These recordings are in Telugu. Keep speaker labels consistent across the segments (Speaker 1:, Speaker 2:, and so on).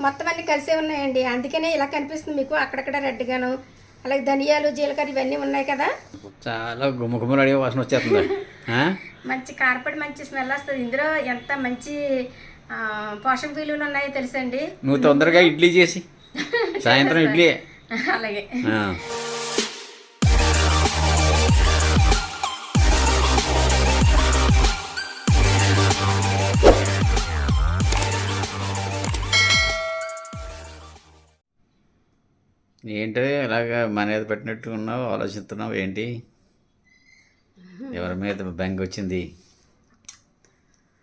Speaker 1: మొత్తం అన్ని కలిసే ఉన్నాయండి. అందుకనే ఇలా కనిపిస్తుంది మీకు. అక్కడక్కడ రెడ్గాను అలాగే ధనియాలు జీలకర్ర ఇవన్నీ ఉన్నాయి కదా?
Speaker 2: చాలా గుమ్మ గుమ్మలు అడిగే వాసన వచ్చేస్తుంది. ఆ?
Speaker 1: మంచి కారపడి మంచి స్మెల్ వస్తుంది. ఇందులో ఎంత మంచి పోషక విలువలు ఉన్నాయో తెలుసండి.
Speaker 2: నువ్వు తొందరగా ఇడ్లీ చేసి. సాయంత్రం ఇడ్లీ
Speaker 1: అలాగే.
Speaker 2: ఏంటో? ఇలాగ మన మీద పెట్టినట్టు ఉన్నావు? ఆలోచిస్తున్నావు? ఏంటి? ఎవరి మీద బెంగ వచ్చింది?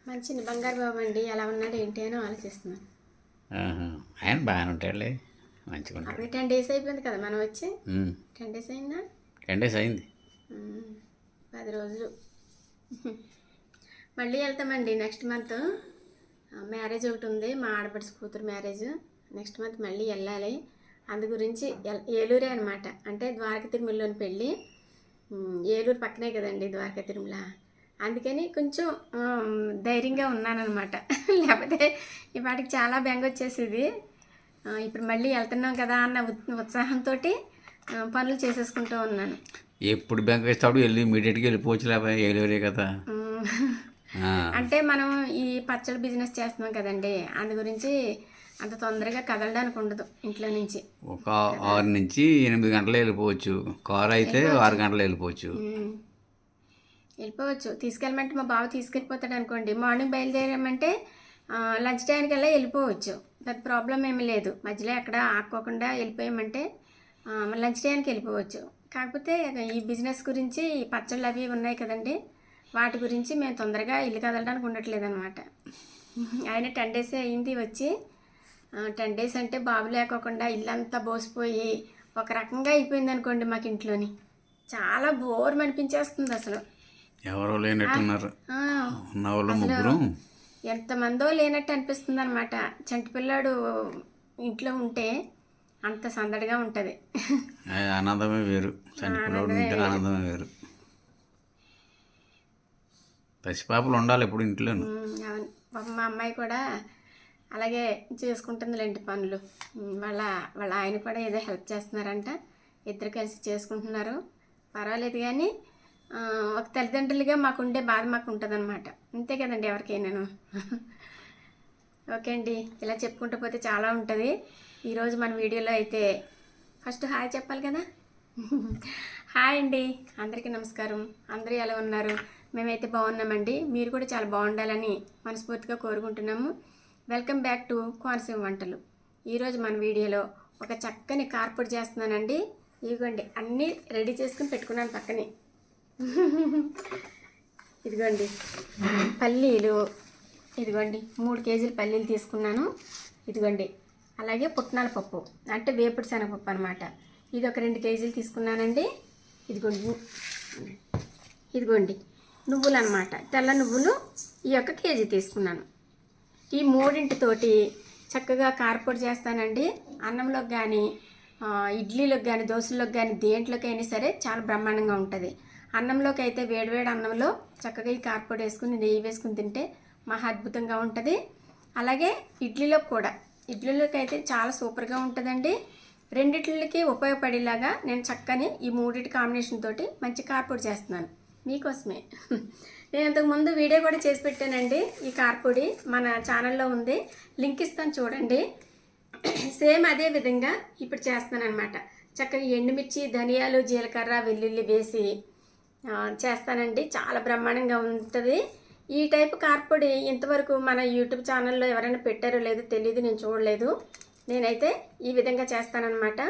Speaker 1: మంచి బంగారు బాబు అండి. ఎలా ఉన్నాడు ఏంటి అని ఆలోచిస్తున్నాను.
Speaker 2: ఆయన బాగానే ఉంటాడులే. మంచిగా ఉంటాడు.
Speaker 1: టెన్ డేస్ అయిపోయింది కదా మనం వచ్చి. టెన్ డేస్ అయిందా?
Speaker 2: టెన్ డేస్ అయింది.
Speaker 1: పది రోజులు. మళ్ళీ వెళ్తామండి నెక్స్ట్ మంత్. మ్యారేజ్ ఒకటి ఉంది. మా ఆడపడిచి కూతురు మ్యారేజ్. నెక్స్ట్ మంత్ మళ్ళీ వెళ్ళాలి. అందు గురించి ఏలూరే అనమాట అంటే ద్వారక తిరుమలలోని పెళ్ళి. ఏలూరు పక్కనే కదండి ద్వారక తిరుమల. అందుకని కొంచెం ధైర్యంగా ఉన్నానన్నమాట. లేకపోతే ఈ వాటికి చాలా బెంగ వచ్చేసేది. ఇప్పుడు మళ్ళీ వెళ్తున్నాం కదా అన్న ఉత్- ఉత్సాహంతో పనులు చేసేసుకుంటూ ఉన్నాను.
Speaker 2: ఎప్పుడు బ్యాంక్ వేస్తాడు వెళ్ళి ఇమీడియట్గా వెళ్ళిపోవచ్చు లేకపోతే ఏలేవరే కదా.
Speaker 1: అంటే మనం ఈ పచ్చడి బిజినెస్ చేస్తున్నాం కదండి. అందు గురించి అంత తొందరగా కదలడానికి ఉండదు ఇంట్లో నుంచి.
Speaker 2: ఒక ఆరు నుంచి ఎనిమిది గంటలు వెళ్ళిపోవచ్చు. కారు అయితే ఆరు గంటలు వెళ్ళిపోవచ్చు.
Speaker 1: వెళ్ళిపోవచ్చు. తీసుకెళ్ళమంటే మా బావ తీసుకెళ్ళిపోతాడు అనుకోండి. మార్నింగ్ బయలుదేరామంటే లంచ్ టైంకి వెళ్ళి వెళ్ళిపోవచ్చు. పెద్ద ప్రాబ్లం ఏమీ లేదు. మధ్యలో ఎక్కడ ఆపుకోకుండా వెళ్ళిపోయామంటే లంచ్ టైంకి వెళ్ళిపోవచ్చు. కాకపోతే ఈ బిజినెస్ గురించి ఈ పచ్చళ్ళు అవి ఉన్నాయి కదండి. వాటి గురించి మేము తొందరగా ఇల్లు కదలడానికి ఉండట్లేదు అనమాట ఆయన టెన్ డేస్ అయింది వచ్చి టెన్ డేస్ అంటే బాబు లేకోకుండా ఇల్లంతా బోసిపోయి ఒక రకంగా అయిపోయింది అనుకోండి మాకు ఇంట్లోని. చాలా బోర్ అనిపించేస్తుంది అసలు.
Speaker 2: ఎవరో లేనట్టున్నారు. ముగ్గురు.
Speaker 1: ఎంతమందో లేనట్టు అనిపిస్తుంది అనమాట చంటి పిల్లాడు ఇంట్లో ఉంటే అంత సందడిగా ఉంటుంది.
Speaker 2: ఆనందమే వేరు. ఆనందమే వేరు. పసిపాపలు ఉండాలి ఎప్పుడు
Speaker 1: పాపం మా అమ్మాయి కూడా అలాగే చేసుకుంటుందిలేండి పనులు. వాళ్ళ వాళ్ళ ఆయన కూడా ఏదో హెల్ప్ చేస్తున్నారంట. ఇద్దరు కలిసి చేసుకుంటున్నారు. పర్వాలేదు కానీ ఒక తల్లిదండ్రులుగా మాకుండే బాధ మాకు ఉంటుంది అనమాట అంతే కదండి ఎవరికైనాను. ఓకే అండి ఇలా చెప్పుకుంటూ పోతే చాలా ఉంటుంది. ఈరోజు మన వీడియోలో అయితే ఫస్ట్ హాయ్ చెప్పాలి కదా? హాయ్ అండి అందరికీ నమస్కారం. అందరూ ఎలా ఉన్నారు? మేమైతే బాగున్నామండి. మీరు కూడా చాలా బాగుండాలని మనస్ఫూర్తిగా కోరుకుంటున్నాము. వెల్కమ్ బ్యాక్ టు కోనసీమ వంటలు. ఈరోజు మన వీడియోలో ఒక చక్కని కార్పొడి చేస్తున్నానండి. ఇదిగోండి అన్నీ రెడీ చేసుకుని పెట్టుకున్నాను పక్కనే. ఇదిగోండి పల్లీలు ఇదిగోండి మూడు కేజీలు పల్లీలు తీసుకున్నాను. ఇదిగోండి అలాగే పుట్నాల పప్పు అంటే వేపుడు శనగపప్పు అనమాట ఇది ఒక రెండు కేజీలు తీసుకున్నానండి. ఇదిగోండి ఇదిగోండి నువ్వులు అనమాట తెల్ల నువ్వులు ఈ యొక్క కేజీ తీసుకున్నాను. ఈ మూడింటితోటి చక్కగా కారపొడి చేస్తానండి. అన్నంలోకి కానీ ఇడ్లీలోకి కానీ దోశల్లోకి కానీ దేంట్లోకి అయినా సరే చాలా బ్రహ్మాండంగా ఉంటుంది. అన్నంలోకి అయితే వేడివేడి అన్నంలో చక్కగా ఈ కారపొడి వేసుకుని నెయ్యి వేసుకుని తింటే మహా అద్భుతంగా ఉంటుంది. అలాగే ఇడ్లీలో కూడా. ఇడ్లీలోకి అయితే చాలా సూపర్గా ఉంటుందండి. రెండిట్లకి ఉపయోగపడేలాగా నేను చక్కని ఈ మూడింటి కాంబినేషన్ తోటి మంచి కార్పొడి చేస్తున్నాను. మీకోసమే. నేను ఇంతకుముందు వీడియో కూడా చేసి పెట్టానండి ఈ కార్పొడి మన ఛానల్లో ఉంది. లింక్ ఇస్తాను చూడండి. సేమ్ అదే విధంగా ఇప్పుడు చేస్తాను అనమాట చక్కగా ఎండుమిర్చి ధనియాలు జీలకర్ర వెల్లుల్లి వేసి చేస్తానండి. చాలా బ్రహ్మాండంగా ఉంటుంది. ఈ టైప్ కార్పొడి ఇంతవరకు మన యూట్యూబ్ ఛానల్లో ఎవరైనా పెట్టారో లేదో తెలియదు నేను చూడలేదు. నేనైతే ఈ విధంగా చేస్తానన్నమాట.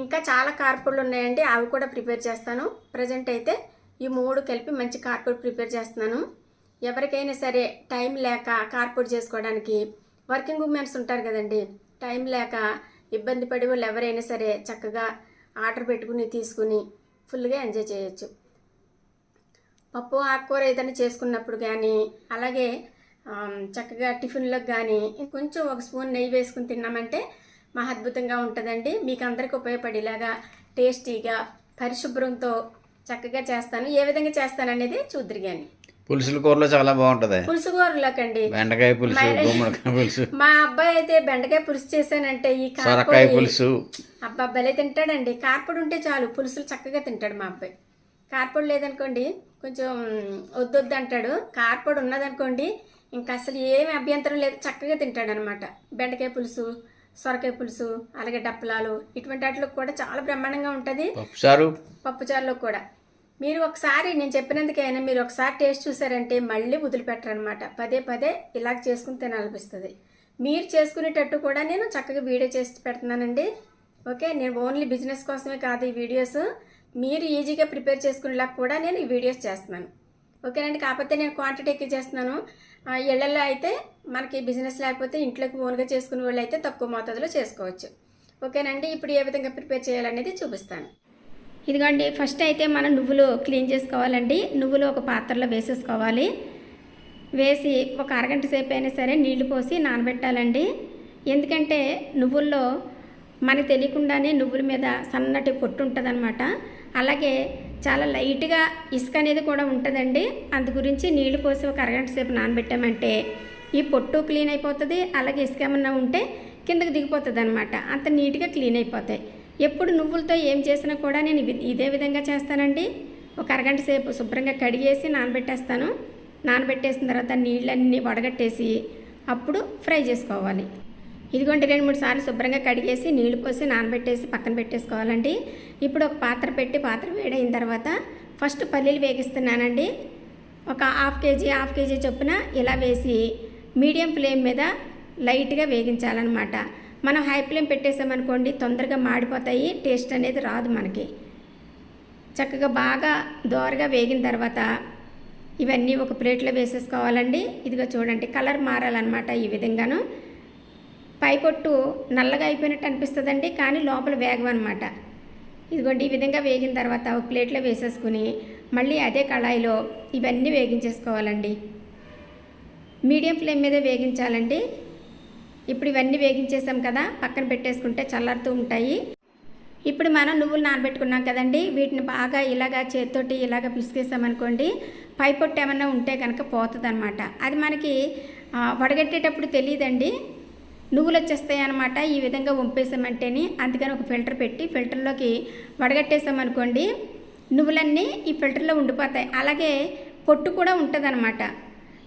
Speaker 1: ఇంకా చాలా కార్పొడులు ఉన్నాయండి. అవి కూడా ప్రిపేర్ చేస్తాను. ప్రజెంట్ అయితే ఈ మూడు కలిపి మంచి కార్పొడి ప్రిపేర్ చేస్తున్నాను. ఎవరికైనా సరే టైం లేక కార్పొడి చేసుకోవడానికి వర్కింగ్ ఉమెన్స్ ఉంటారు కదండి. టైం లేక ఇబ్బంది పడే వాళ్ళు ఎవరైనా సరే చక్కగా ఆర్డర్ పెట్టుకుని తీసుకుని ఫుల్గా ఎంజాయ్ చేయొచ్చు. పప్పు ఆకుకూర ఏదైనా చేసుకున్నప్పుడు కానీ అలాగే చక్కగా టిఫిన్లకు కానీ కొంచెం ఒక స్పూన్ నెయ్యి వేసుకుని తిన్నామంటే మా అద్భుతంగా ఉంటుందండి. మీకు అందరికి ఉపయోగపడేలాగా టేస్టీగా పరిశుభ్రంతో చక్కగా చేస్తాను. ఏ విధంగా చేస్తాను అనేది చూద్దరు కానీ
Speaker 2: పులుసుల కూరలో చాలా బాగుంటుంది.
Speaker 1: పులుసు కూరలోకండి.
Speaker 2: బెండకాయ పులుసు గుమ్మడికాయ పులుసు.
Speaker 1: మా అబ్బాయి అయితే బెండకాయ పులుసు చేశానంటే ఈ
Speaker 2: సొరకాయ
Speaker 1: కారపొడి
Speaker 2: పులుసు.
Speaker 1: అబ్బా భలే తింటాడండి. కార్పొడి ఉంటే చాలు. పులుసులు చక్కగా తింటాడు మా అబ్బాయి. కార్పొడి లేదనుకోండి కొంచెం వద్దొద్దు అంటాడు. కార్పొడి ఉన్నదనుకోండి ఇంకా అసలు ఏమి అభ్యంతరం లేదు. చక్కగా తింటాడు అనమాట బెండకాయ పులుసు సొరకాయ పులుసు అలాగే డప్పలాలు ఇటువంటి వాటిలో కూడా చాలా బ్రహ్మాండంగా ఉంటుంది.
Speaker 2: పప్పుచారు.
Speaker 1: పప్పుచారులో కూడా. మీరు ఒకసారి నేను చెప్పినందుకైనా మీరు ఒకసారి టేస్ట్ చూసారంటే మళ్ళీ వదిలిపెట్టరనమాట పదే పదే ఇలాగ చేసుకుని తినాలనిపిస్తుంది. మీరు చేసుకునేటట్టు కూడా నేను చక్కగా వీడియో చేసి పెడుతున్నానండి. ఓకే నేను ఓన్లీ బిజినెస్ కోసమే కాదు ఈ వీడియోస్. మీరు ఈజీగా ప్రిపేర్ చేసుకునేలా కూడా నేను ఈ వీడియోస్ చేస్తున్నాను. ఓకేనండి కాకపోతే నేను క్వాంటిటీ ఎక్కువ చేస్తున్నాను. ఆ, ఇళ్ళలో అయితే మనకి బిజినెస్ లేకపోతే ఇంట్లోకి ఓన్గా చేసుకునే వాళ్ళు అయితే తక్కువ మోతాదులో చేసుకోవచ్చు. ఓకేనండి ఇప్పుడు ఏ విధంగా ప్రిపేర్ చేయాలనేది చూపిస్తాను. ఇదిగోండి ఫస్ట్ అయితే మనం నువ్వులు క్లీన్ చేసుకోవాలండి. నువ్వులు ఒక పాత్రలో వేసేసుకోవాలి. వేసి ఒక అరగంట సేపు అయినా సరే నీళ్ళు పోసి నానబెట్టాలండి. ఎందుకంటే నువ్వుల్లో మనకు తెలియకుండానే నువ్వుల మీద సన్నటి పొట్టు ఉంటుందన్నమాట. అలాగే చాలా లైట్గా ఇసుక అనేది కూడా ఉంటుందండి. అందు గురించి నీళ్ళు పోసి ఒక అరగంట సేపు నానబెట్టామంటే ఈ పొట్టు క్లీన్ అయిపోతుంది. అలాగే ఇసుక ఏమన్నా ఉంటే కిందకి దిగిపోతుంది అనమాట అంత నీట్గా క్లీన్ అయిపోతాయి. ఎప్పుడు నువ్వులతో ఏం చేసినా కూడా నేను ఇదే విధంగా చేస్తానండి. ఒక అరగంట సేపు శుభ్రంగా కడిగేసి నానబెట్టేస్తాను. నానబెట్టేసిన తర్వాత నీళ్ళన్నీ వడగట్టేసి అప్పుడు ఫ్రై చేసుకోవాలి. ఇదిగోండి రెండు మూడు సార్లు శుభ్రంగా కడిగేసి నీళ్ళు పోసి నానబెట్టేసి పక్కన పెట్టేసుకోవాలండి. ఇప్పుడు ఒక పాత్ర పెట్టి పాత్ర వేడైన తర్వాత ఫస్ట్ పల్లీలు వేగిస్తున్నానండి. ఒక హాఫ్ కేజీ హాఫ్ కేజీ చొప్పున ఇలా వేసి మీడియం ఫ్లేమ్ మీద లైట్గా వేగించాలన్నమాట. మనం హై ఫ్లేమ్ పెట్టేసామనుకోండి తొందరగా మాడిపోతాయి టేస్ట్ అనేది రాదు మనకి. చక్కగా బాగా దోరగా వేగిన తర్వాత ఇవన్నీ ఒక ప్లేట్లో వేసేసుకోవాలండి. ఇదిగో చూడండి కలర్ మారాలన్నమాట ఈ విధంగాను. పైపొట్టు నల్లగా అయిపోయినట్టు అనిపిస్తుందండి కానీ లోపల వేగం అనమాట ఇదిగోండి ఈ విధంగా వేగిన తర్వాత ఒక ప్లేట్లో వేసేసుకుని మళ్ళీ అదే కళాయిలో ఇవన్నీ వేగించేసుకోవాలండి. మీడియం ఫ్లేమ్ మీద వేగించాలండి. ఇప్పుడు ఇవన్నీ వేగించేసాం కదా పక్కన పెట్టేసుకుంటే చల్లారుతూ ఉంటాయి. ఇప్పుడు మనం నువ్వులు నానబెట్టుకున్నాం కదండి వీటిని బాగా ఇలాగా చేతితోటి ఇలాగ పిసికేసామనుకోండి పై పొట్టు ఏమన్నా ఉంటే కనుక పోతుందన్నమాట. అది మనకి వడగట్టేటప్పుడు తెలియదండి నువ్వులు వచ్చేస్తాయి అనమాట ఈ విధంగా వంపేసామంటేని. అందుకని ఒక ఫిల్టర్ పెట్టి ఫిల్టర్లోకి వడగట్టేసామనుకోండి నువ్వులన్నీ ఈ ఫిల్టర్లో ఉండిపోతాయి. అలాగే పొట్టు కూడా ఉంటుందన్నమాట.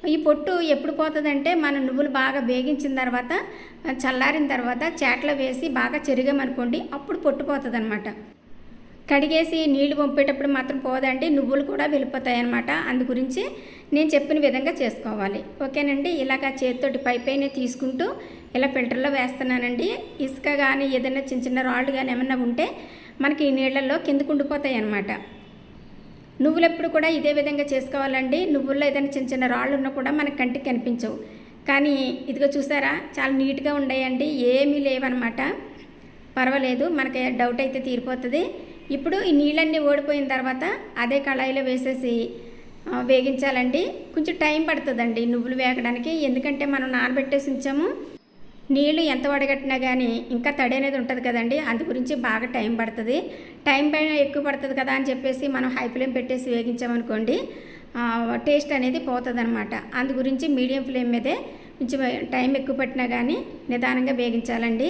Speaker 1: ఈ పొట్టు ఎప్పుడు పోతుందంటే మన నువ్వులు బాగా వేగించిన తర్వాత చల్లారిన తర్వాత చేట్లో వేసి బాగా చెరిగామనుకోండి అప్పుడు పొట్టు పోతుంది అనమాట కడిగేసి నీళ్ళు పంపేటప్పుడు మాత్రం పోదండి నువ్వులు కూడా వెళ్ళిపోతాయి అనమాట అందు గురించి నేను చెప్పిన విధంగా చేసుకోవాలి. ఓకేనండి? ఇలాగ చేతితోటి పై పైన తీసుకుంటూ ఇలా ఫిల్టర్లో వేస్తున్నానండి. ఇసుక కానీ ఏదైనా చిన్న చిన్న రాళ్ళు కానీ ఏమన్నా ఉంటే మనకి ఈ నీళ్ళల్లో కిందకు ఉండిపోతాయి నువ్వులు ఎప్పుడు కూడా ఇదే విధంగా చేసుకోవాలండి. నువ్వుల్లో ఏదైనా చిన్న చిన్న రాళ్ళు ఉన్నా కూడా మనకి కంటికి కనిపించవు కానీ ఇదిగో చూసారా చాలా నీట్గా ఉన్నాయండి ఏమీ లేవన్నమాట పర్వాలేదు మనకి డౌట్ అయితే తీరిపోతుంది. ఇప్పుడు ఈ నీళ్ళన్నీ ఓడిపోయిన తర్వాత అదే కళాయిలో వేసేసి వేగించాలండి. కొంచెం టైం పడుతుందండి నువ్వులు వేగడానికి. ఎందుకంటే మనం నానబెట్టేసి ఉంచాము. నీళ్ళు ఎంత వడగట్టినా కానీ ఇంకా తడి అనేది ఉంటుంది కదండి అందు గురించి బాగా టైం పడుతుంది. టైం పైన ఎక్కువ పడుతుంది కదా అని చెప్పేసి మనం హై ఫ్లేమ్ పెట్టేసి వేగించామనుకోండి టేస్ట్ అనేది పోతుంది అనమాట అందు గురించి మీడియం ఫ్లేమ్ మీదే కొంచెం టైం ఎక్కువ పట్టినా కానీ నిదానంగా వేగించాలండి.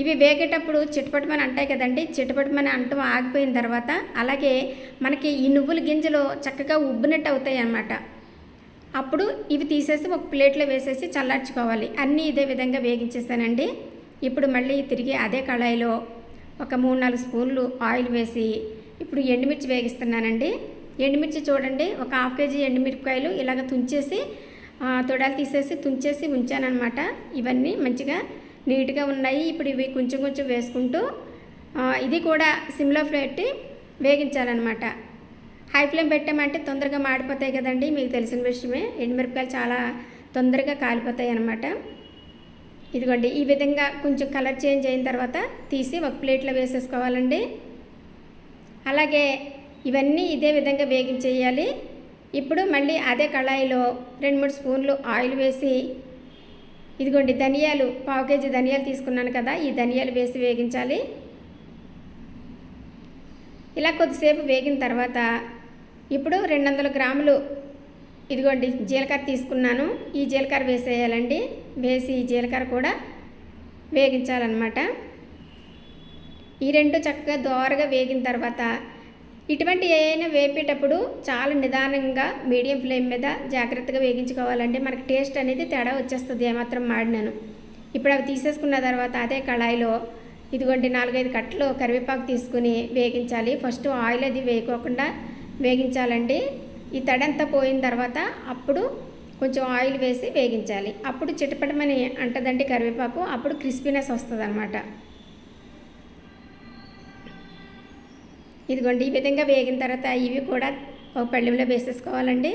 Speaker 1: ఇవి వేగేటప్పుడు చిట్టుపట్టుమని అంటాయి కదండి చిట్టుపట్టుమని అంటూ ఆగిపోయిన తర్వాత అలాగే మనకి ఈ నువ్వుల గింజలు చక్కగా ఉబ్బినట్టు అవుతాయి అన్నమాట అప్పుడు ఇవి తీసేసి ఒక ప్లేట్లో వేసేసి చల్లార్చుకోవాలి. అన్నీ ఇదే విధంగా వేగించేసానండి. ఇప్పుడు మళ్ళీ తిరిగి అదే కళాయిలో ఒక మూడు నాలుగు స్పూన్లు ఆయిల్ వేసి ఇప్పుడు ఎండుమిర్చి వేగిస్తున్నానండి. ఎండుమిర్చి చూడండి ఒక హాఫ్ కేజీ ఎండుమిరపకాయలు ఇలాగ తుంచేసి తొడాలు తీసేసి తుంచేసి ఉంచానమాట ఇవన్నీ మంచిగా నీట్గా ఉన్నాయి. ఇప్పుడు ఇవి కొంచెం కొంచెం వేసుకుంటూ ఇది కూడా సిమ్లో పెట్టి వేగించాలన్నమాట. హై ఫ్లేమ్ పెట్టామంటే తొందరగా మాడిపోతాయి కదండి మీకు తెలిసిన విషయమే. ఎండుమిరపకాయలు చాలా తొందరగా కాలిపోతాయి అన్నమాట. ఇదిగోండి ఈ విధంగా కొంచెం కలర్ చేంజ్ అయిన తర్వాత తీసి ఒక ప్లేట్లో వేసేసుకోవాలండి. అలాగే ఇవన్నీ ఇదే విధంగా వేగించేయాలి. ఇప్పుడు మళ్ళీ అదే కళాయిలో రెండు మూడు స్పూన్లు ఆయిల్ వేసి ఇదిగోండి ధనియాలు పావు కేజీ ధనియాలు తీసుకున్నాను కదా ఈ ధనియాలు వేసి వేగించాలి. ఇలా కొద్దిసేపు వేగిన తర్వాత ఇప్పుడు రెండు వందల గ్రాములు. ఇదిగోండి జీలకర్ర తీసుకున్నాను. ఈ జీలకర్ర వేసేయాలండి. వేసి ఈ జీలకర్ర కూడా వేగించాలన్నమాట. ఈ రెండు చక్కగా దోరగా వేగిన తర్వాత ఇటువంటి ఏదైనా వేపేటప్పుడు చాలా నిదానంగా మీడియం ఫ్లేమ్ మీద జాగ్రత్తగా వేగించుకోవాలండి. మనకి టేస్ట్ అనేది తేడా వచ్చేస్తుంది ఏమాత్రం మాడినాను. ఇప్పుడు అవి తీసేసుకున్న తర్వాత అదే కళాయిలో ఇదిగోండి నాలుగైదు కట్టలు కరివేపాకు తీసుకుని వేగించాలి. ఫస్ట్ ఆయిల్ అది వేయకోకుండా వేగించాలండి ఈ తడంతా పోయిన తర్వాత అప్పుడు కొంచెం ఆయిల్ వేసి వేగించాలి. అప్పుడు చిటపటమని అంటదండి కరివేపాకు అప్పుడు క్రిస్పీనెస్ వస్తుంది అనమాట ఇదిగోండి ఈ విధంగా వేగిన తర్వాత ఇవి కూడా ఒక పళ్ళెంలో వేసేసుకోవాలండి.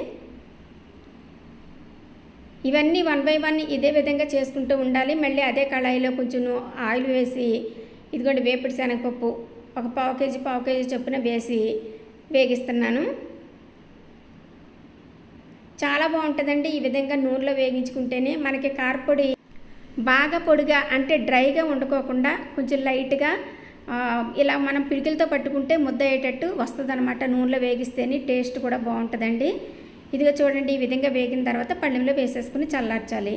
Speaker 1: ఇవన్నీ వన్ బై వన్ ఇదే విధంగా చేసుకుంటూ ఉండాలి. మళ్ళీ అదే కళాయిలో కొంచెం ఆయిల్ వేసి ఇదిగోండి వేపుడు శనగపప్పు ఒక పావు కేజీ పావు కేజీ చొప్పున వేసి వేగిస్తున్నాను. చాలా బాగుంటుందండి ఈ విధంగా నూనెలో వేగించుకుంటేనే మనకి కారపొడి బాగా పొడిగా అంటే డ్రైగా వండుకోకుండా కొంచెం లైట్గా ఇలా మనం పిడికిలతో పట్టుకుంటే ముద్ద అయ్యేటట్టు వస్తుంది అనమాట నూనెలో వేగిస్తేనే టేస్ట్ కూడా బాగుంటుందండి. ఇదిగో చూడండి ఈ విధంగా వేగిన తర్వాత పళ్ళెంలో వేసేసుకుని చల్లార్చాలి.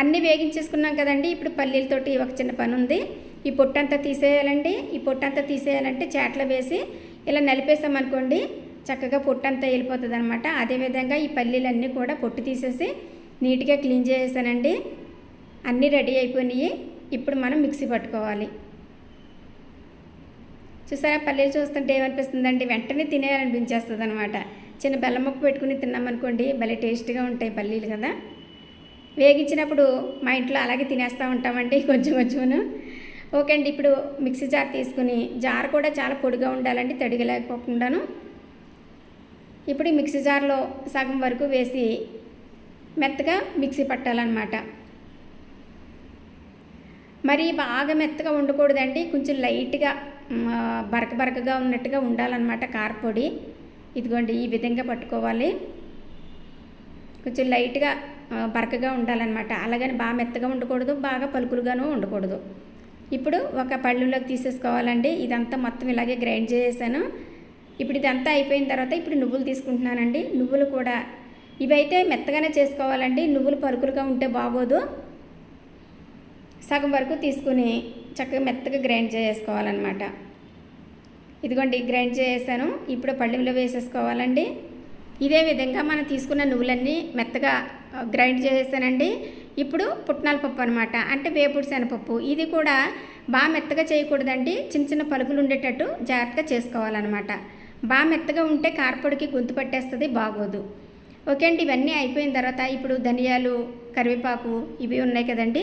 Speaker 1: అన్నీ వేగించేసుకున్నాం కదండి ఇప్పుడు పల్లీలతోటి ఒక చిన్న పని ఉంది ఈ పొట్టంతా తీసేయాలండి. ఈ పొట్టంతా తీసేయాలంటే చేట్లో వేసి ఇలా నలిపేసామనుకోండి చక్కగా పొట్టు అంతా వెళ్ళిపోతుంది అనమాట అదేవిధంగా ఈ పల్లీలన్నీ కూడా పొట్టు తీసేసి నీట్గా క్లీన్ చేసేసానండి. అన్నీ రెడీ అయిపోయినాయి. ఇప్పుడు మనం మిక్సీ పట్టుకోవాలి. చూసారా? పల్లీలు చూస్తుంటే ఏమనిపిస్తుందండి? వెంటనే తినేయాలనిపించేస్తుంది అనమాట చిన్న బెల్లం ముక్క పెట్టుకుని తిన్నామనుకోండి భలే టేస్ట్గా ఉంటాయి పల్లీలు కదా. వేగించినప్పుడు మా ఇంట్లో అలాగే తినేస్తూ ఉంటామండి కొంచెం కొంచెం ఓకే అండి ఇప్పుడు మిక్సీ జార్ తీసుకుని జార్ కూడా చాలా పొడిగా ఉండాలండి తడిగా లేకపోకుండాను ఇప్పుడు ఈ మిక్సీ జార్లో సగం వరకు వేసి మెత్తగా మిక్సీ పట్టాలన్నమాట. మరి బాగా మెత్తగా ఉండకూడదండి కొంచెం లైట్గా బరక బరకగా ఉన్నట్టుగా ఉండాలన్నమాట కారపొడి ఇదిగోండి ఈ విధంగా పట్టుకోవాలి. కొంచెం లైట్గా బరకగా ఉండాలన్నమాట. అలాగని బాగా మెత్తగా ఉండకూడదు బాగా పలుకులుగాను ఉండకూడదు ఇప్పుడు ఒక పళ్ళులోకి తీసేసుకోవాలండి. ఇదంతా మొత్తం ఇలాగే గ్రైండ్ చేసేసాను. ఇప్పుడు ఇదంతా అయిపోయిన తర్వాత ఇప్పుడు నువ్వులు తీసుకుంటున్నానండి. నువ్వులు కూడా ఇవైతే మెత్తగానే చేసుకోవాలండి. నువ్వులు పరుకులుగా ఉంటే బాగోదు. సగం వరకు తీసుకుని చక్కగా మెత్తగా గ్రైండ్ చేసుకోవాలన్నమాట ఇదిగోండి గ్రైండ్ చేసాను ఇప్పుడు పళ్ళెంలో వేసేసుకోవాలండి. ఇదే విధంగా మనం తీసుకున్న నువ్వులన్నీ మెత్తగా గ్రైండ్ చేసేసానండి. ఇప్పుడు పుట్నాల పప్పు అనమాట అంటే వేపుడు శనపప్పు ఇది కూడా బాగా మెత్తగా చేయకూడదండి. చిన్న చిన్న పలుకులు ఉండేటట్టు జాగ్రత్తగా చేసుకోవాలన్నమాట. బాగా మెత్తగా ఉంటే కార్పొడికి గొంతు పట్టేస్తుంది బాగోదు. ఓకే అండి ఇవన్నీ అయిపోయిన తర్వాత ఇప్పుడు ధనియాలు కరివేపాకు ఇవి ఉన్నాయి కదండి.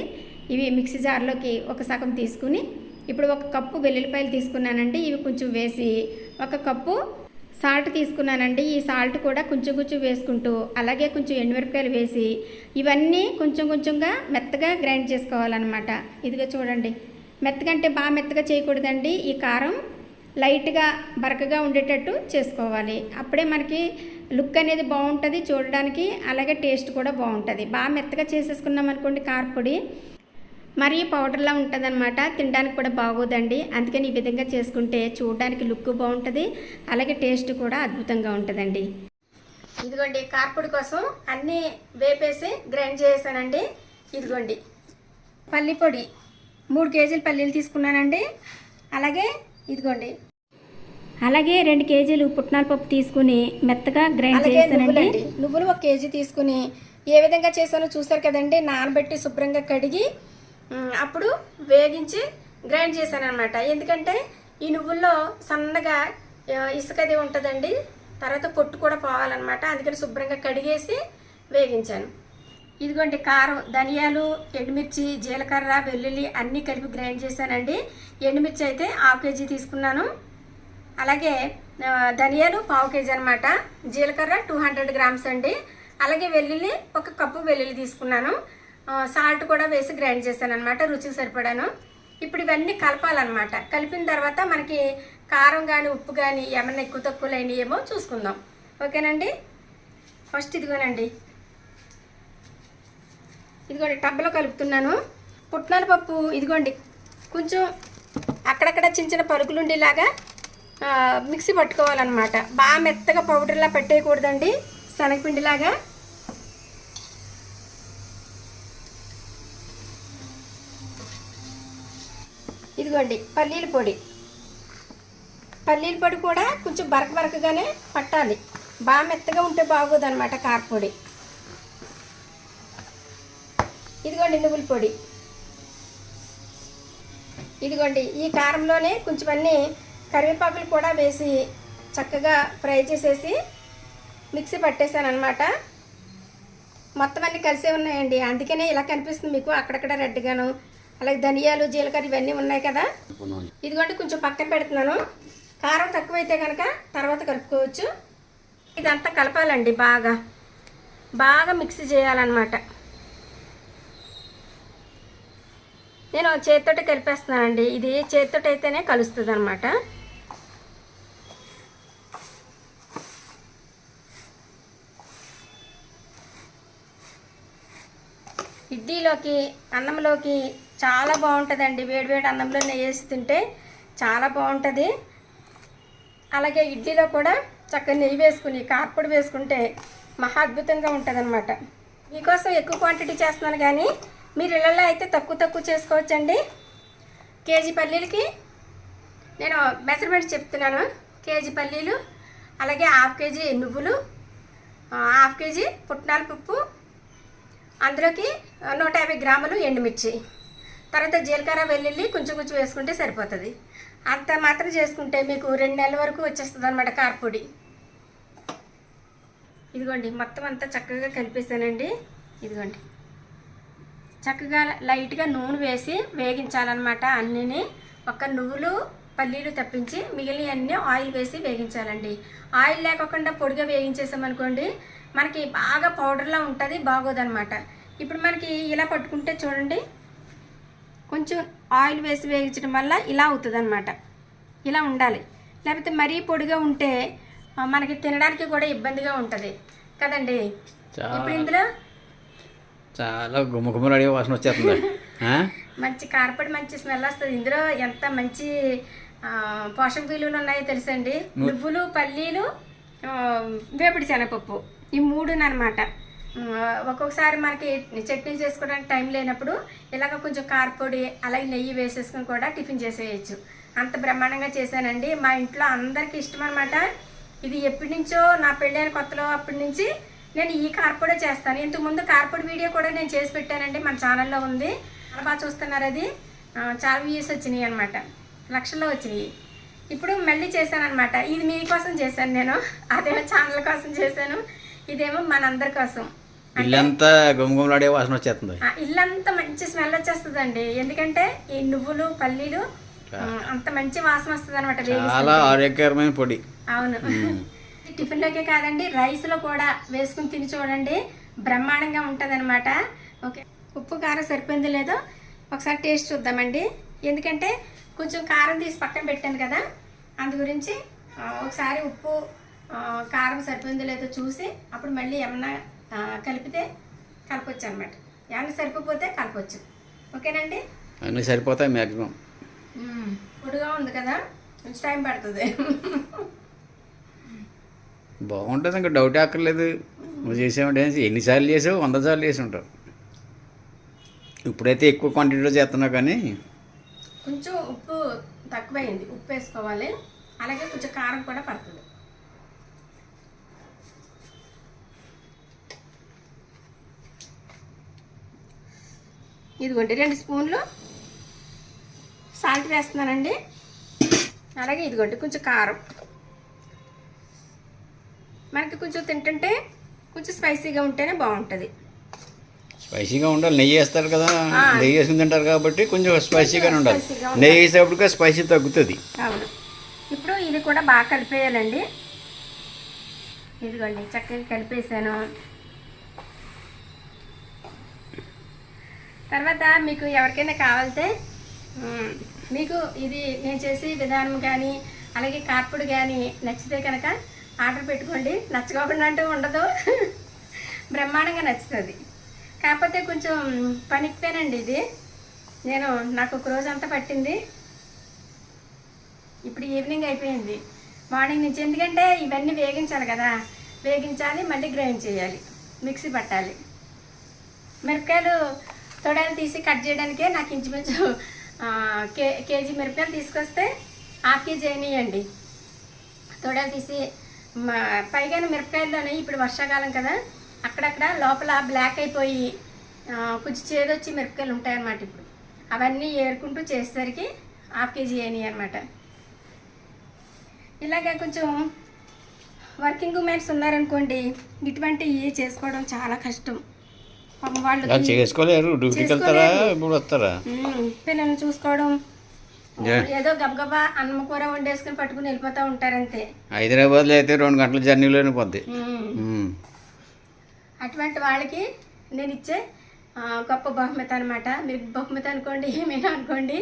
Speaker 1: ఇవి మిక్సీ జార్లోకి ఒక సగం తీసుకుని ఇప్పుడు ఒక కప్పు వెల్లుల్లిపాయలు తీసుకున్నానండి. ఇవి కొంచెం వేసి ఒక కప్పు సాల్ట్ తీసుకున్నానండి. ఈ సాల్ట్ కూడా కొంచెం కొంచెం వేసుకుంటూ అలాగే కొంచెం ఎండుమిరపకాయలు వేసి ఇవన్నీ కొంచెం కొంచెంగా మెత్తగా గ్రైండ్ చేసుకోవాలన్నమాట. ఇదిగా చూడండి. మెత్తగా అంటే బాగా మెత్తగా చేయకూడదండి. ఈ కారం లైట్గా బరకగా ఉండేటట్టు చేసుకోవాలి. అప్పుడే మనకి లుక్ అనేది బాగుంటుంది చూడడానికి అలాగే టేస్ట్ కూడా బాగుంటుంది. బాగా మెత్తగా చేసేసుకున్నాం అనుకోండి కారపొడి మరీ పౌడర్లా ఉంటుందన్నమాట. తినడానికి కూడా బాగోదండి. అందుకని ఈ విధంగా చేసుకుంటే చూడడానికి లుక్ బాగుంటుంది. అలాగే టేస్ట్ కూడా అద్భుతంగా ఉంటుందండి. ఇదిగోండి కారపొడి కోసం అన్నీ వేపేసి గ్రైండ్ చేసానండి ఇదిగోండి పల్లి పొడి. మూడు కేజీలు పల్లీలు తీసుకున్నానండి. అలాగే ఇదిగోండి. అలాగే రెండు కేజీలు పుట్నాల పప్పు తీసుకుని మెత్తగా గ్రైండ్ చేసానండి నువ్వులు ఒక కేజీ తీసుకుని ఏ విధంగా చేశానో చూసారు కదండి. నానబెట్టి శుభ్రంగా కడిగి అప్పుడు వేగించి గ్రైండ్ చేశాను అనమాట ఎందుకంటే ఈ నువ్వుల్లో సన్నగా ఇసుకది ఉంటుందండి. తర్వాత పొట్టు కూడా పోవాలన్నమాట. అందుకని శుభ్రంగా కడిగేసి వేగించాను. ఇదిగోండి కారం ధనియాలు ఎండుమిర్చి జీలకర్ర వెల్లుల్లి అన్నీ కలిపి గ్రైండ్ చేశానండి. ఎండుమిర్చి అయితే హాఫ్ కేజీ తీసుకున్నాను. అలాగే ధనియాలు పావు కేజీ అనమాట జీలకర్ర టూ హండ్రెడ్ గ్రామ్స్ అండి. అలాగే వెల్లుల్లి ఒక కప్పు వెల్లుల్లి తీసుకున్నాను. సాల్ట్ కూడా వేసి గ్రైండ్ చేశాను అనమాట రుచికి సరిపడాను. ఇప్పుడు ఇవన్నీ కలపాలన్నమాట. కలిపిన తర్వాత మనకి కారం కానీ ఉప్పు కానీ ఏమన్నా ఎక్కువ తక్కువలు ఏమో చూసుకుందాం. ఓకేనండి? ఫస్ట్ ఇదిగోనండి. ఇదిగోండి టబ్లో కలుపుతున్నాను. పుట్నాల పప్పు ఇదిగోండి. కొంచెం అక్కడక్కడ చిన్న చిన్న పలుకులు ఉండేలాగా మిక్సీ పట్టుకోవాలన్నమాట. బాగా మెత్తగా పౌడర్లా పెట్టేయకూడదండి. శనగపిండిలాగా. ఇదిగోండి పల్లీల పొడి. పల్లీల పొడి కూడా కొంచెం బరక బరకగానే పట్టాలి. బాగా మెత్తగా ఉంటే బాగోదనమాట కారపొడి ఇదిగోండి నువ్వుల పొడి. ఇదిగోండి ఈ కారంలోనే కొంచెం అన్ని కరివేపాకులు కూడా వేసి చక్కగా ఫ్రై చేసేసి మిక్సీ పట్టేశాను అనమాట మొత్తం అన్నీ కలిసే ఉన్నాయండి. అందుకనే ఇలా కనిపిస్తుంది మీకు అక్కడక్కడ రెడ్గాను. అలాగే ధనియాలు జీలకర్ర ఇవన్నీ ఉన్నాయి కదా? ఇదిగోండి కొంచెం పక్కన పెడుతున్నాను. కారం తక్కువైతే కనుక తర్వాత కలుపుకోవచ్చు. ఇదంతా కలపాలండి బాగా. బాగా మిక్సీ చేయాలన్నమాట. నేను చేతితోటి కలిపేస్తున్నానండి. ఇది చేతితోటి అయితేనే కలుస్తుంది అనమాట ఇడ్లీలోకి అన్నంలోకి చాలా బాగుంటుందండి. వేడివేడి అన్నంలో నెయ్యి వేసి తింటే చాలా బాగుంటుంది. అలాగే ఇడ్లీలో కూడా చక్కగా నెయ్యి వేసుకుని కారపొడి వేసుకుంటే మహా అద్భుతంగా ఉంటుందన్నమాట. మీకోసం ఎక్కువ క్వాంటిటీ చేస్తున్నాను కానీ మీరు ఇళ్ళల్లో అయితే తక్కువ తక్కువ చేసుకోవచ్చండి. కేజీ పల్లీలకి నేను మెజర్మెంట్స్ చెప్తున్నాను. కేజీ పల్లీలు అలాగే హాఫ్ కేజీ నువ్వులు హాఫ్ కేజీ పుట్నాల పప్పు అందులోకి నూట యాభై గ్రాములు ఎండుమిర్చి. తర్వాత జీలకర్ర వెల్లుల్లి కొంచెం కొంచెం వేసుకుంటే సరిపోతుంది. అంత మాత్రం చేసుకుంటే మీకు రెండు నెలల వరకు వచ్చేస్తుంది అనమాట కారపొడి ఇదిగోండి మొత్తం అంతా చక్కగా కలిపేసానండి ఇదిగోండి. చక్కగా లైట్గా నూనె వేసి వేగించాలన్నమాట అన్నీని. ఒక్క నువ్వులు పల్లీలు తప్పించి మిగిలిన అన్నీ ఆయిల్ వేసి వేగించాలండి. ఆయిల్ లేకోకుండా పొడిగా వేగించేసామనుకోండి మనకి బాగా పౌడర్లా ఉంటుంది బాగోదన్నమాట. ఇప్పుడు మనకి ఇలా పట్టుకుంటే చూడండి కొంచెం ఆయిల్ వేసి వేగించడం వల్ల ఇలా అవుతుంది ఇలా ఉండాలి. లేకపోతే మరీ పొడిగా ఉంటే మనకి తినడానికి కూడా ఇబ్బందిగా ఉంటుంది. కదండి? ఇప్పుడు ఇందులో?
Speaker 2: చాలా గుమ్మగుమ్మలు అడిగే వాసన వచ్చేస్తుంది?
Speaker 1: మంచి కారపొడి మంచి స్మెల్ వస్తుంది. ఇందులో ఎంత మంచి పోషక విలువలు ఉన్నాయో తెలుసండి? నువ్వులు పల్లీలు వేపుడు శనగపప్పు. ఈ మూడునమాట ఒక్కొక్కసారి మనకి చట్నీ చేసుకోవడానికి టైం లేనప్పుడు ఇలాగ కొంచెం కారపొడి అలాగే నెయ్యి వేసేసుకుని కూడా టిఫిన్ చేసేయచ్చు. అంత బ్రహ్మాండంగా చేశానండి. మా ఇంట్లో అందరికి ఇష్టం అనమాట ఇది ఎప్పటి నుంచో నా పెళ్ళైన కొత్తలో అప్పటి నుంచి నేను ఈ కార్పొడే చేస్తాను. ఇంతకుముందు కార్పొడి వీడియో కూడా నేను చేసి పెట్టానండి. మన ఛానల్లో ఉంది. చాలా బాగా చూస్తున్నారు అది. చాలా వ్యూస్ వచ్చినాయి అనమాట లక్షల్లో వచ్చినాయి. ఇప్పుడు మళ్ళీ చేశాను అనమాట ఇది మీకోసం చేశాను నేను. అదేమో ఛానల్ కోసం చేశాను. ఇదేమో మనందరి కోసం.
Speaker 2: ఇల్లంతా గుమ్మగుమ్మలు అడిగే వాసన వచ్చేస్తుంది.
Speaker 1: ఇల్లంతా మంచి స్మెల్ వచ్చేస్తుందండి. ఎందుకంటే ఈ నువ్వులు పల్లీలు అంత మంచి వాసన వస్తుంది అనమాట
Speaker 2: చాలా ఆరోగ్యకరమైన పొడి.
Speaker 1: అవును. ఈ టిఫిన్లోకే కాదండి రైస్లో కూడా వేసుకుని తిని చూడండి. బ్రహ్మాండంగా ఉంటుంది అనమాట ఓకే. ఉప్పు కారం సరిపోయిందో లేదో ఒకసారి టేస్ట్ చూద్దామండి. ఎందుకంటే కొంచెం కారం తీసి పక్కన పెట్టాను కదా అందు గురించి ఒకసారి ఉప్పు కారం సరిపోయిందో లేదో చూసి అప్పుడు మళ్ళీ ఏమన్నా కలిపితే కలపచ్చు అనమాట ఏమన్నా సరిపోతే కలపచ్చు. ఓకేనండి?
Speaker 2: అన్నీ సరిపోతాయి మ్యాక్సిమం
Speaker 1: పొడిగా ఉంది కదా కొంచెం టైం పడుతుంది.
Speaker 2: బాగుంటుంది ఇంకా డౌట్ అక్కర్లేదు. నువ్వు చేసావంటే ఎన్నిసార్లు చేసావు? వంద సార్లు చేసి ఉంటావు. ఇప్పుడైతే ఎక్కువ క్వాంటిటీలో చేస్తున్నావు కానీ.
Speaker 1: కొంచెం ఉప్పు తక్కువైంది. ఉప్పు వేసుకోవాలి. అలాగే కొంచెం కారం కూడా పడుతుంది. ఇదిగోండి రెండు స్పూన్లు సాల్ట్ వేస్తున్నానండి. అలాగే ఇదిగోండి కొంచెం కారం. మనకి కొంచెం తింటుంటే కొంచెం స్పైసీగా ఉంటేనే బాగుంటుంది.
Speaker 2: స్పైసీగా ఉండాలి నెయ్యి వేస్తారు కదా నెయ్యి వేసుకుని తింటారు కాబట్టి కొంచెం స్పైసీగానే ఉండాలి.
Speaker 1: స్పైసీగా
Speaker 2: నెయ్యి వేసేటప్పటికే స్పైసీ తగ్గుతుంది.
Speaker 1: అవును. ఇప్పుడు ఇది కూడా బాగా కలిపేయాలండి. ఇదిగోండి చక్కగా కలిపేసాను. తర్వాత మీకు ఎవరికైనా కావాలితే మీకు ఇది నేను చేసే విధానం కానీ అలాగే కార్పుడు కానీ నచ్చితే కనుక ఆర్డర్ పెట్టుకోండి. నచ్చకోకుండా అంటూ ఉండదు. బ్రహ్మాండంగా నచ్చుతుంది. కాకపోతే కొంచెం పనికిపోయానండి ఇది. నేను నాకు ఒక రోజు అంతా పట్టింది. ఇప్పుడు ఈవినింగ్ అయిపోయింది. మార్నింగ్ నుంచి ఎందుకంటే ఇవన్నీ వేగించాలి కదా. వేగించాలి మళ్ళీ గ్రైండ్ చేయాలి. మిక్సీ పట్టాలి. మిరపకాయలు తొడలు తీసి కట్ చేయడానికే నాకు ఇంచుమించు కే కేజీ మిరపకాయలు తీసుకొస్తే హాఫ్ కేజీ అయినాయండి. తొడలు తీసి మా- పైగా మిరపకాయల్లోనే ఇప్పుడు వర్షాకాలం కదా అక్కడక్కడ లోపల బ్లాక్ అయిపోయి కొంచెం చేదొచ్చి మిరపకాయలు ఉంటాయన్నమాట ఇప్పుడు. అవన్నీ ఏరుకుంటూ చేసేసరికి హాఫ్ కేజీ అయినాయి అనమాట ఇలాగ కొంచెం వర్కింగ్ ఉమెన్స్ ఉన్నారనుకోండి ఇటువంటివి చేసుకోవడం చాలా కష్టం. వాళ్ళు
Speaker 2: చేసుకోలేరు డ్యూటీకి వెళ్తారా ఇప్పుడు వస్తారా?
Speaker 1: పిల్లల్ని చూసుకోవడం. ఏదో గబగబా అన్నం కూర వండేసుకుని పట్టుకుని వెళ్ళిపోతూ ఉంటారంతే.
Speaker 2: హైదరాబాద్లో అయితే రెండు గంటల జర్నీలోనే పోద్ది.
Speaker 1: అటువంటి వాళ్ళకి నేను ఇచ్చే గొప్ప బహుమతి అనమాట మీరు బహుమతి అనుకోండి ఏమైనా అనుకోండి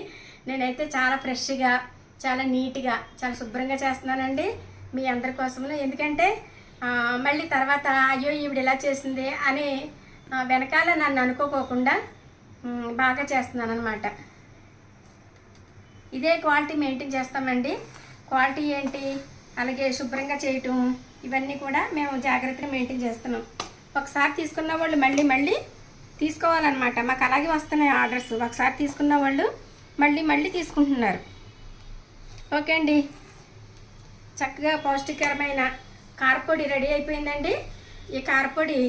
Speaker 1: నేనైతే చాలా ఫ్రెష్గా చాలా నీట్గా చాలా శుభ్రంగా చేస్తున్నానండి మీ అందరి కోసము ఎందుకంటే మళ్ళీ తర్వాత అయ్యో ఈవిడ ఇలా చేసింది అని వెనకాల నన్ను అనుకోకోకుండా బాగా చేస్తున్నాను అనమాట ఇదే క్వాలిటీ మెయింటైన్ చేస్తామండి. క్వాలిటీ ఏంటి? అలాగే శుభ్రంగా చేయటం ఇవన్నీ కూడా మేము జాగ్రత్తగా మెయింటైన్ చేస్తున్నాం. ఒకసారి తీసుకున్న వాళ్ళు మళ్ళీ మళ్ళీ తీసుకోవాలన్నమాట. మాకు అలాగే వస్తున్నాయి ఆర్డర్స్. ఒకసారి తీసుకున్న వాళ్ళు మళ్ళీ మళ్ళీ తీసుకుంటున్నారు. ఓకే అండి. చక్కగా పౌష్టికరమైన కారపొడి రెడీ అయిపోయిందండి. ఈ కారపొడి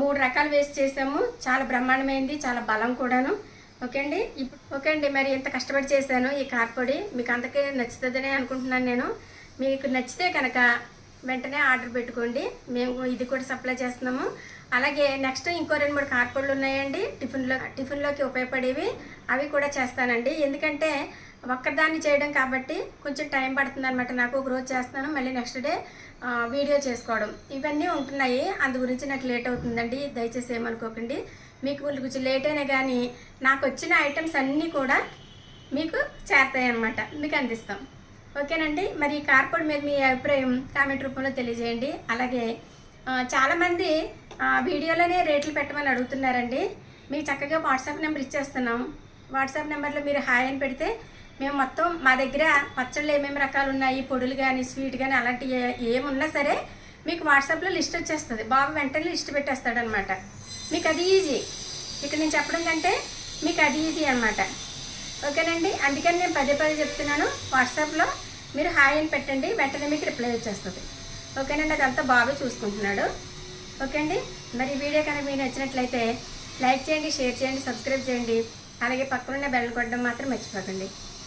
Speaker 1: మూడు రకాలు వేసి చేసాము చాలా బ్రహ్మాండమైంది చాలా బలం కూడాను. ఓకే అండి? ఓకే అండి. మరి ఇంత కష్టపడి చేశాను ఈ కార్పొడి మీకు అంతకే నచ్చుతుందని అనుకుంటున్నాను నేను. మీకు నచ్చితే కనుక వెంటనే ఆర్డర్ పెట్టుకోండి. మేము ఇది కూడా సప్లై చేస్తున్నాము. అలాగే నెక్స్ట్ ఇంకో రెండు మూడు కార్పొడులు ఉన్నాయండి. టిఫిన్లో టిఫిన్లోకి ఉపయోగపడేవి అవి కూడా చేస్తానండి. ఎందుకంటే ఒక్కదాన్ని చేయడం కాబట్టి కొంచెం టైం పడుతుంది అనమాట నాకు ఒక రోజు చేస్తాను మళ్ళీ నెక్స్ట్ డే వీడియో చేసుకోవడం. ఇవన్నీ ఉంటున్నాయి. అందు గురించి నాకు లేట్ అవుతుందండి. దయచేసి ఏమనుకోకండి. మీకు కొంచెం లేట్ అయినా కానీ నాకు వచ్చిన ఐటమ్స్ అన్నీ కూడా మీకు చేరతాయన్నమాట. మీకు అందిస్తాం. ఓకేనండి? మరి ఈ కార్పొడ్ మీద మీ అభిప్రాయం కామెంట్ రూపంలో తెలియజేయండి. అలాగే చాలామంది వీడియోలోనే రేట్లు పెట్టమని అడుగుతున్నారండి. మీకు చక్కగా వాట్సాప్ నెంబర్ ఇచ్చేస్తున్నాం. వాట్సాప్ నెంబర్లో మీరు హాయ్ అని పెడితే మేము మొత్తం మా దగ్గర పచ్చళ్ళు ఏమేమి రకాలు ఉన్నాయి పొడులు కానీ స్వీట్ కానీ అలాంటివి ఏమున్నా సరే మీకు వాట్సాప్లో లిస్ట్ వచ్చేస్తుంది. బాబు వెంటనే లిస్ట్ పెట్టేస్తాడనమాట. మీకు అది ఈజీ. ఇక్కడ నేను చెప్పడం కంటే మీకు అది ఈజీ అనమాట. ఓకేనండి? అందుకని నేను పదే పదే చెప్తున్నాను. వాట్సాప్లో మీరు హాయ్ అని పెట్టండి. వెంటనే మీకు రిప్లై వచ్చేస్తుంది. ఓకేనండి? అదంతా బాగా చూసుకుంటున్నాడు. ఓకే అండి మరి వీడియో కనుక మీకు నచ్చినట్లయితే లైక్ చేయండి షేర్ చేయండి సబ్స్క్రైబ్ చేయండి. అలాగే పక్కనున్న బెల్ కొట్టడం మాత్రం మర్చిపోకండి.